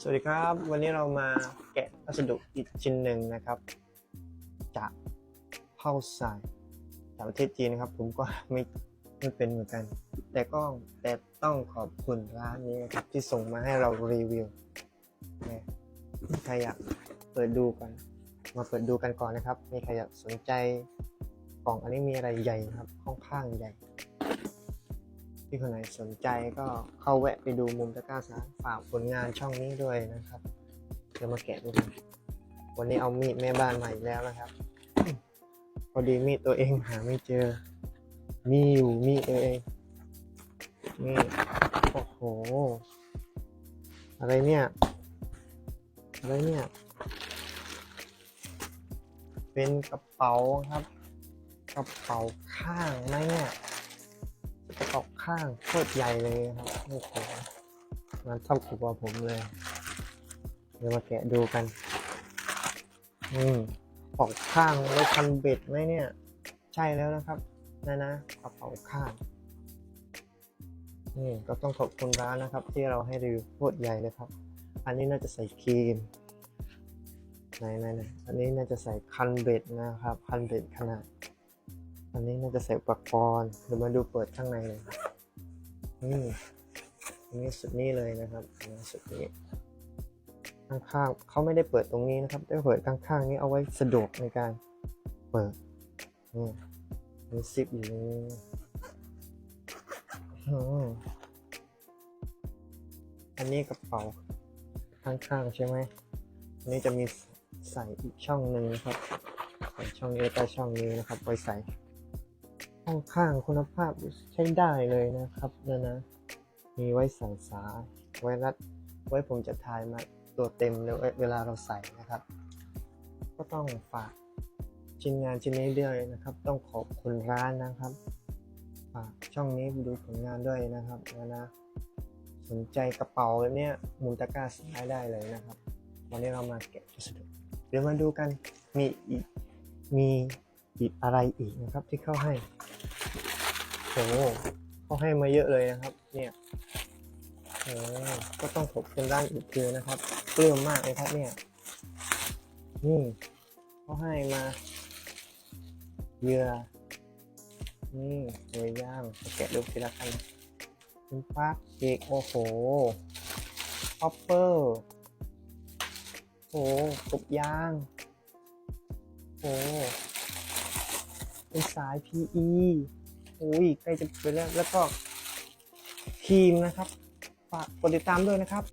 สวัสดีครับ วันนี้เรามาแกะวัสดุอีกชิ้นหนึ่งนะครับ จากเผ่าทรายจากประเทศจีนนะครับ ผมก็ไม่ไม่เป็นเหมือนกัน แต่ก็แต่ต้องขอบคุณร้านนี้นะครับ ที่ส่งมาให้เรารีวิวนะใครอยากเปิดดูกัน มาเปิดดูกันก่อนนะครับมีใครอยากสนใจกล่องอันนี้มีอะไรใหญ่ครับค่อนข้างใหญ่ ที่คนไหนสนใจก็เข้าแวะไปดูมุมตะกร้าสาฝากผลงานช่องนี้ด้วยนะครับเดี๋ยวมาแกะดูกันวันนี้เอามีดแม่บ้านมาอีกแล้วนะครับ พอดีมีดตัวเองหาไม่เจอ มีอยู่มีดตัวเองนี่โอ้โห อะไรเนี่ย อะไรเนี่ย เป็นกระเป๋าครับ กระเป๋าข้างไหมเนี่ยกระเป๋า ข้างโคตรใหญ่เลยครับโอ้โหมันเท่ากับผมเลย เดี๋ยวมาแกะดูกัน อืมเป๋าข้างไว้พันเบ็ดไหมเนี่ย ใช่แล้วนะครับนะนะกระเป๋าข้างนี่ก็ต้องขอบคุณร้านนะครับ ที่เราให้รีวิวโคตรใหญ่เลยครับ อันนี้น่าจะใส่ครีมไหนไหนอันนี้น่าจะใส่คันเบ็ดนะครับ คันเบ็ดขนาด อันนี้น่าจะใส่อุปกรณ์เดี๋ยวมาดูเปิดข้างในเลย อันนี้สุดนี้เลยนะครับนนี้สุดนี้ข้างๆเขาไม่ได้เปิดตรงนี้นะครับได้เปิดข้างๆนี้เอาไว้สะดวกในการเปิดนี่มีซิปอยู่นี่อืมอันนี้กระเป๋าข้างๆใช่ไหมอันนี้จะมีใส่อีกช่องหนึ่งนะครับใส่ช่องนี้ใต้ช่องนี้นะครับไว้ใส่ ข้างข้างคุณภาพใช้ได้เลยนะครับนี่ยนะ มีไว้ใส่สาไว้รัด ไว้ผมจะทายมาตัวเต็มเลยเวลาเราใส่นะครับ ก็ต้องฝากชิ้นงานชิ้นนี้ด้วยนะครับ ต้องขอบคุณร้านนะครับฝากช่องนี้ดูผลงานด้วยนะครับนะนะสนใจกระเป๋าแบบนี้หมุนตะกร้าซ้ายได้เลยนะครับ วันนี้เรามาแกะวัสดุเดี๋ยวมาดูกันมีมี อีกอะไรอีกนะครับที่เข้าให้โอ้เขาให้มาเยอะเลยนะครับ เนี่ยโอ้ก็ต้องขอบคุณร้านอีกทีนะครับปลื้มมากเลยครับเนี่ยนี่เขาให้มาเหยื่อนี่เหยื่อย่างแกะดูทีละกันเป็นปลั๊กอีกโอ้โหออปเปอร์โอ้โหกบยางโอ้ เป็นสาย PE โอ้ยใกล้จะไปแล้ว แล้วก็ครีมนะครับ ฝากกดติดตามด้วยนะครับ